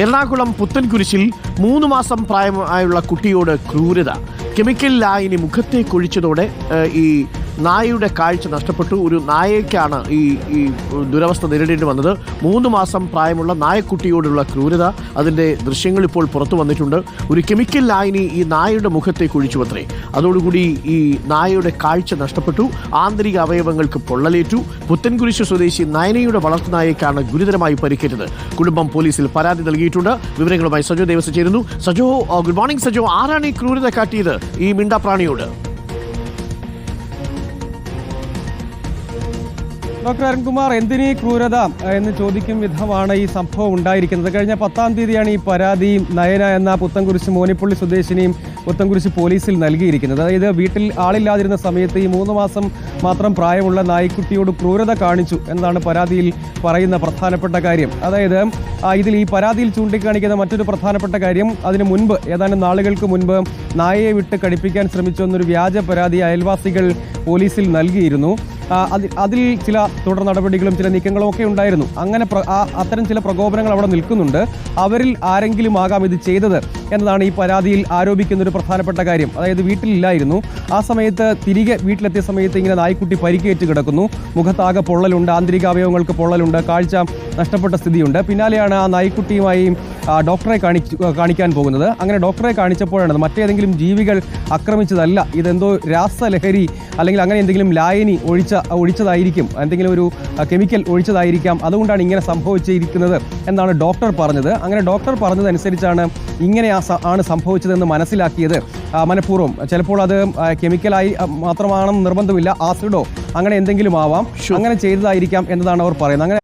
എറണാകുളം പുത്തൻകുരിശിൽ മൂന്ന് മാസം പ്രായമായുള്ള കുട്ടിയോട് ക്രൂരത. കെമിക്കൽ ലായിനി മുഖത്തെ കുഴിച്ചതോടെ ഈ നായയുടെ കാഴ്ച നഷ്ടപ്പെട്ടു. ഒരു നായയ്ക്കാണ് ഈ ഈ ദുരവസ്ഥ നേരിടേണ്ടി വന്നത്. മൂന്ന് മാസം പ്രായമുള്ള നായക്കുട്ടിയോടുള്ള ക്രൂരത അതിന്റെ ദൃശ്യങ്ങൾ ഇപ്പോൾ പുറത്തു വന്നിട്ടുണ്ട്. ഒരു കെമിക്കൽ ലായനി ഈ നായയുടെ മുഖത്തെ കുഴിച്ചു അത്രേ അതോടുകൂടി ഈ നായയുടെ കാഴ്ച നഷ്ടപ്പെട്ടു. ആന്തരിക അവയവങ്ങൾക്ക് പൊള്ളലേറ്റു. പുത്തൻകുരിശ് സ്വദേശി നയനയുടെ വളർത്തുനായക്കാണ് ഗുരുതരമായി പരിക്കേറ്റത്. കുടുംബം പോലീസിൽ പരാതി നൽകിയിട്ടുണ്ട്. വിവരങ്ങളുമായി സജോ ദേവസ് ചേരുന്നു സജോ ഗുഡ് മോർണിംഗ് സജോ. ആരാണ് ഈ ക്രൂരത കാട്ടിയത് ഈ മിണ്ടാപ്രാണിയോട്? ഡോക്ടർ അരുൺകുമാർ എന്തിനീ ക്രൂരത എന്ന് ചോദിക്കും വിധമാണ് ഈ സംഭവം ഉണ്ടായിരിക്കുന്നത്. കഴിഞ്ഞ പത്താം തീയതിയാണ് ഈ പരാതി നയന എന്ന പുത്തൻകുരിശ് മോനിപ്പള്ളി സ്വദേശിനിയും പുത്തൻകുരിശ് പോലീസിൽ നൽകിയിരിക്കുന്നത്. അതായത് വീട്ടിൽ ആളില്ലാതിരുന്ന സമയത്ത് ഈ മൂന്ന് മാസം മാത്രം പ്രായമുള്ള നായ്ക്കുട്ടിയോട് ക്രൂരത കാണിച്ചു എന്നാണ് പരാതിയിൽ പറയുന്ന പ്രധാനപ്പെട്ട കാര്യം. അതായത് ഇതിൽ ഈ പരാതിയിൽ ചൂണ്ടിക്കാണിക്കുന്ന മറ്റൊരു പ്രധാനപ്പെട്ട കാര്യം അതിനു മുൻപ് ഏതാനും നാളുകൾക്ക് മുൻപ് നായയെ വിട്ട് കടിപ്പിക്കാൻ ശ്രമിച്ചു എന്നൊരു വ്യാജ പരാതി അയൽവാസികൾ പോലീസിൽ നൽകിയിരുന്നു. അതിൽ ചില തുടർ നടപടികളും ചില നീക്കങ്ങളും ഒക്കെ ഉണ്ടായിരുന്നു. അങ്ങനെ അത്തരം ചില പ്രകോപനങ്ങൾ അവിടെ നിൽക്കുന്നുണ്ട്. അവരിൽ ആരെങ്കിലും ആകാം ഇത് ചെയ്തത് എന്നതാണ് ഈ പരാതിയിൽ ആരോപിക്കുന്ന ഒരു പ്രധാനപ്പെട്ട കാര്യം. അതായത് വീട്ടിലില്ലായിരുന്നു. ആ സമയത്ത് തിരികെ വീട്ടിലെത്തിയ സമയത്ത് ഇങ്ങനെ നായ്ക്കുട്ടി പരിക്കേറ്റ് കിടക്കുന്നു. മുഖത്താകെ പൊള്ളലുണ്ട് ആന്തരിക അവയവങ്ങൾക്ക് പൊള്ളലുണ്ട് കാഴ്ച നഷ്ടപ്പെട്ട സ്ഥിതിയുണ്ട്. പിന്നാലെയാണ് ആ നായ്ക്കുട്ടിയുമായി ഡോക്ടറെ കാണിച്ചു കാണിക്കാൻ പോകുന്നത്. അങ്ങനെ ഡോക്ടറെ കാണിച്ചപ്പോഴാണ് മറ്റേതെങ്കിലും ജീവികൾ ആക്രമിച്ചതല്ല. ഇതെന്തോ രാസലഹരി അല്ലെങ്കിൽ അങ്ങനെ എന്തെങ്കിലും ലായനി ഒഴിച്ച ഒഴിച്ചതായിരിക്കും. എന്തെങ്കിലും ഒരു കെമിക്കൽ ഒഴിച്ചതായിരിക്കാം. അതുകൊണ്ടാണ് ഇങ്ങനെ സംഭവിച്ചിരിക്കുന്നത് എന്നാണ് ഡോക്ടർ പറഞ്ഞത്. അങ്ങനെ ഡോക്ടർ പറഞ്ഞതനുസരിച്ചാണ് ഇങ്ങനെ ആണ് സംഭവിച്ചതെന്ന് മനസ്സിലാക്കിയത്. മനഃപൂർവം. ചിലപ്പോൾ അത് കെമിക്കലായി മാത്രമാണെന്ന് നിർബന്ധമില്ല. ആസിഡോ അങ്ങനെ എന്തെങ്കിലും ആവാം അങ്ങനെ ചെയ്തതായിരിക്കാം എന്നതാണ് അവർ പറയുന്നത്. അങ്ങനെ